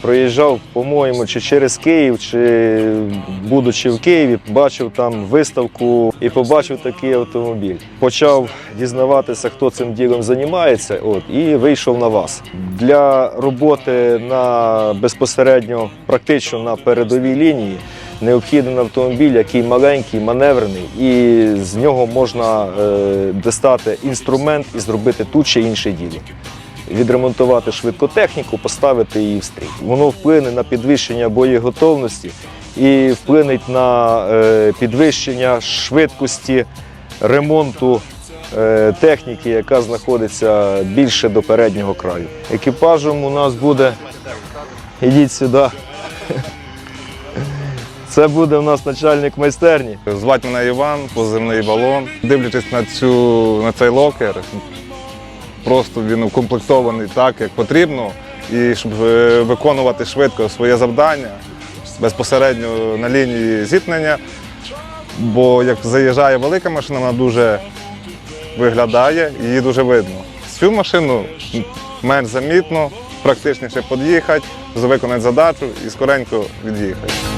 Проїжджав, по-моєму, чи через Київ, чи будучи в Києві, бачив там виставку і побачив такий автомобіль. Почав дізнаватися, хто цим ділом займається, от, і вийшов на вас. Для роботи на безпосередньо практично на передовій лінії необхідний автомобіль, який маленький, маневрений, і з нього можна е, дістати інструмент і зробити тут чи інше діло відремонтувати швидкотехніку, поставити її в стрій. Воно вплине на підвищення боєготовності і вплине на е, підвищення швидкості ремонту е, техніки, яка знаходиться більше до переднього краю. Екіпажем у нас буде. Ідіть сюди. Це буде у нас начальник майстерні. Звати мене Іван, позивний балон. Дивлячись на цю на цей локер, просто він укомплектований так, як потрібно, і щоб е, виконувати швидко своє завдання безпосередньо на лінії зіткнення. Бо як заїжджає велика машина, вона дуже виглядає, її дуже видно. Цю машину менш замітно, практичніше під'їхати, виконати задачу і скоренько від'їхати.